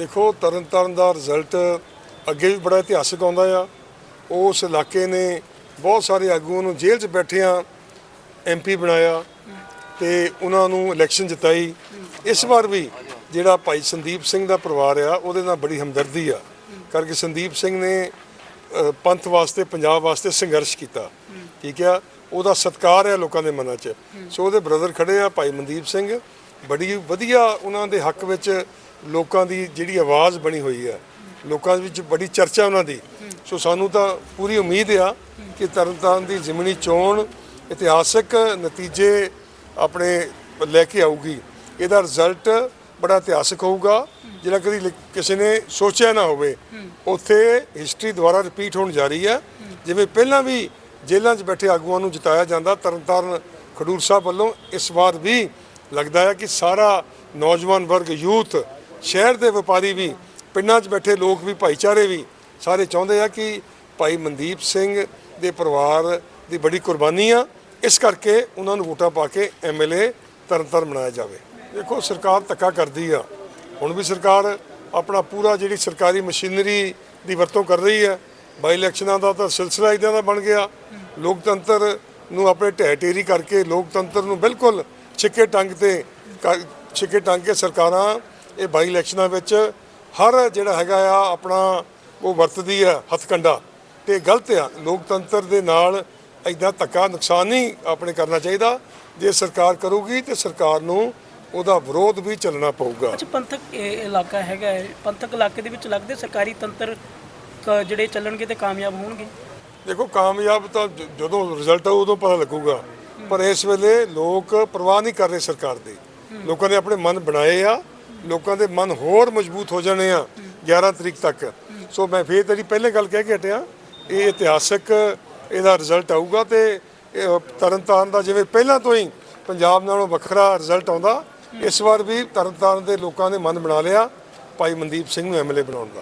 ਦੇਖੋ, ਤਰਨਤਾਰਨ ਦਾ ਰਿਜ਼ਲਟ ਅੱਗੇ ਵੀ ਬੜਾ ਇਤਿਹਾਸਕ ਆਉਂਦਾ ਆ। ਉਸ ਇਲਾਕੇ ਨੇ ਬਹੁਤ ਸਾਰੇ ਆਗੂਆਂ ਨੂੰ ਜੇਲ੍ਹ 'ਚ ਬੈਠਿਆਂ ਐਮਪੀ ਬਣਾਇਆ ਤੇ ਉਹਨਾਂ ਨੂੰ ਇਲੈਕਸ਼ਨ ਜਿਤਾਈ। ਇਸ ਵਾਰ ਵੀ ਜਿਹੜਾ ਭਾਈ ਸੰਦੀਪ ਸਿੰਘ ਦਾ ਪਰਿਵਾਰ ਆ, ਉਹਦੇ ਨਾਲ ਬੜੀ ਹਮਦਰਦੀ ਆ ਕਰਕੇ ਸੰਦੀਪ ਸਿੰਘ ਨੇ ਪੰਥ ਵਾਸਤੇ, ਪੰਜਾਬ ਵਾਸਤੇ ਸੰਘਰਸ਼ ਕੀਤਾ। ਠੀਕ ਆ? ਉਹਦਾ ਸਤਿਕਾਰ ਹੈ ਲੋਕਾਂ ਦੇ ਮਨਾਂ 'ਚ। ਸੋ ਉਹਦੇ ਬ੍ਰਦਰ ਖੜੇ ਆ ਭਾਈ ਮਨਦੀਪ ਸਿੰਘ। ਬੜੀ ਵਧੀਆ ਉਹਨਾਂ ਦੇ ਹੱਕ ਵਿੱਚ ਲੋਕਾਂ ਦੀ ਜਿਹੜੀ ਆਵਾਜ਼ ਬਣੀ ਹੋਈ ਹੈ, ਲੋਕਾਂ ਦੇ ਵਿੱਚ ਬੜੀ ਚਰਚਾ ਉਹਨਾਂ ਦੀ। ਸੋ ਸਾਨੂੰ ਤਾਂ ਪੂਰੀ ਉਮੀਦ ਆ ਕਿ ਤਰਨਤਾਰਨ ਦੀ ਜ਼ਿਮਨੀ ਚੋਣ ਇਤਿਹਾਸਕ ਨਤੀਜੇ ਆਪਣੇ ਲੈ ਕੇ ਆਊਗੀ। ਇਹਦਾ ਰਿਜ਼ਲਟ ਬੜਾ ਇਤਿਹਾਸਕ ਹੋਊਗਾ। ਜਿਹੜਾ ਕਦੀ ਕਿਸੇ ਨੇ ਸੋਚਿਆ ਨਾ ਹੋਵੇ, ਉੱਥੇ ਹਿਸਟਰੀ ਦੁਆਰਾ ਰਿਪੀਟ ਹੋਣ ਜਾ ਰਹੀ ਹੈ। ਜਿਵੇਂ ਪਹਿਲਾਂ ਵੀ ਜੇਲ੍ਹਾਂ 'ਚ ਬੈਠੇ ਆਗੂਆਂ ਨੂੰ ਜਿਤਾਇਆ ਜਾਂਦਾ, ਤਰਨਤਾਰਨ ਖਡੂਰ ਸਾਹਿਬ ਵੱਲੋਂ ਇਸ ਵਾਰ ਵੀ ਲੱਗਦਾ ਹੈ ਕਿ ਸਾਰਾ ਨੌਜਵਾਨ ਵਰਗ, ਯੂਥ ਸ਼ਹਿਰ ਦੇ ਵਪਾਰੀ ਵੀ, ਪਿੰਡਾਂ 'ਚ ਬੈਠੇ ਲੋਕ ਵੀ, ਭਾਈਚਾਰੇ ਵੀ, ਸਾਰੇ ਚਾਹੁੰਦੇ ਆ ਕਿ ਭਾਈ ਮਨਦੀਪ ਸਿੰਘ ਦੇ ਪਰਿਵਾਰ ਦੀ ਬੜੀ ਕੁਰਬਾਨੀ ਆ। ਇਸ ਕਰਕੇ ਉਹਨਾਂ ਨੂੰ ਵੋਟਾਂ ਪਾ ਕੇ ਐਮਐਲਏ ਤਰਨਤਾਰਨ ਬਣਾਇਆ ਜਾਵੇ। ਦੇਖੋ, ਸਰਕਾਰ ਧੱਕਾ ਕਰਦੀ ਆ। ਹੁਣ ਵੀ ਸਰਕਾਰ ਆਪਣਾ ਪੂਰਾ ਜਿਹੜੀ ਸਰਕਾਰੀ ਮਸ਼ੀਨਰੀ ਦੀ ਵਰਤੋਂ ਕਰ ਰਹੀ ਹੈ ਬਾਈ ਇਲੈਕਸ਼ਨਾਂ ਦਾ ਤਾਂ ਸਿਲਸਿਲਾ ਇਦਾਂ ਦਾ ਬਣ ਗਿਆ। ਲੋਕਤੰਤਰ ਨੂੰ ਆਪਣੇ ਢਹਿ ਢੇਰੀ ਕਰਕੇ ਲੋਕਤੰਤਰ ਨੂੰ ਬਿਲਕੁਲ ਛਿੱਕੇ ਟੰਗ ਤੇ ਛਿੱਕੇ ਟੰਗ ਕੇ ਸਰਕਾਰਾਂ ਇਹ ਬਾਈ ਇਲੈਕਸ਼ਨਾਂ ਵਿੱਚ ਹਰ ਜਿਹੜਾ ਹੈਗਾ ਆ ਆਪਣਾ ਉਹ ਵਰਤਦੀ ਆ ਹੱਥਕੰਡਾ ਤੇ ਗਲਤ ਆ। ਲੋਕਤੰਤਰ ਦੇ ਨਾਲ ਐਦਾਂ ਧੱਕਾ ਨੁਕਸਾਨ ਨਹੀਂ ਆਪਣੇ ਕਰਨਾ ਚਾਹੀਦਾ। ਜੇ ਸਰਕਾਰ ਕਰੂਗੀ ਤੇ ਸਰਕਾਰ ਨੂੰ ਉਹਦਾ ਵਿਰੋਧ ਵੀ ਚੱਲਣਾ ਪਊਗਾ। ਅੱਛਾ ਪੰਥਕ ਇਲਾਕਾ ਹੈਗਾ ਹੈ। ਪੰਥਕ ਇਲਾਕੇ ਦੇ ਵਿੱਚ ਲੱਗਦੇ ਸਰਕਾਰੀ ਤੰਤਰ ਜਿਹੜੇ ਚੱਲਣਗੇ ਤੇ ਕਾਮਯਾਬ ਹੋਣਗੇ? ਦੇਖੋ ਕਾਮਯਾਬ ਤਾਂ ਜਦੋਂ ਰਿਜ਼ਲਟ ਆਊ ਉਦੋਂ ਪਤਾ ਲੱਗੂਗਾ। ਪਰ ਇਸ ਵੇਲੇ ਲੋਕ ਪਰਵਾਹ ਨਹੀਂ ਕਰ ਰਹੇ ਸਰਕਾਰ ਦੀ। ਲੋਕਾਂ ਨੇ ਆਪਣੇ ਮਨ ਬਣਾਏ ਆ ਲੋਕਾਂ ਦੇ ਮਨ ਹੋਰ ਮਜ਼ਬੂਤ ਹੋ ਜਾਣੇ ਆ 11 ਤਰੀਕ ਤੱਕ। ਸੋ ਮੈਂ ਫੇਰ ਤੇਰੀ ਪਹਿਲੇ ਗੱਲ ਕਹਿ ਕੇ ਹਟਿਆ, ਇਹ ਇਤਿਹਾਸਕ ਇਹਦਾ ਰਿਜ਼ਲਟ ਆਊਗਾ ਤੇ ਇਹ ਤਰਨਤਾਰਨ ਦਾ ਜਿਵੇਂ ਪਹਿਲਾਂ ਤੋਂ ਹੀ ਪੰਜਾਬ ਨਾਲੋਂ ਵੱਖਰਾ ਰਿਜ਼ਲਟ ਆਉਂਦਾ, ਇਸ ਵਾਰ ਵੀ ਤਰਨਤਾਰਨ ਦੇ ਲੋਕਾਂ ਨੇ ਮਨ ਬਣਾ ਲਿਆ, ਭਾਈ ਮਨਦੀਪ ਸਿੰਘ ਨੂੰ ਐਮਐਲਏ ਬਣਾਉਣ ਦਾ।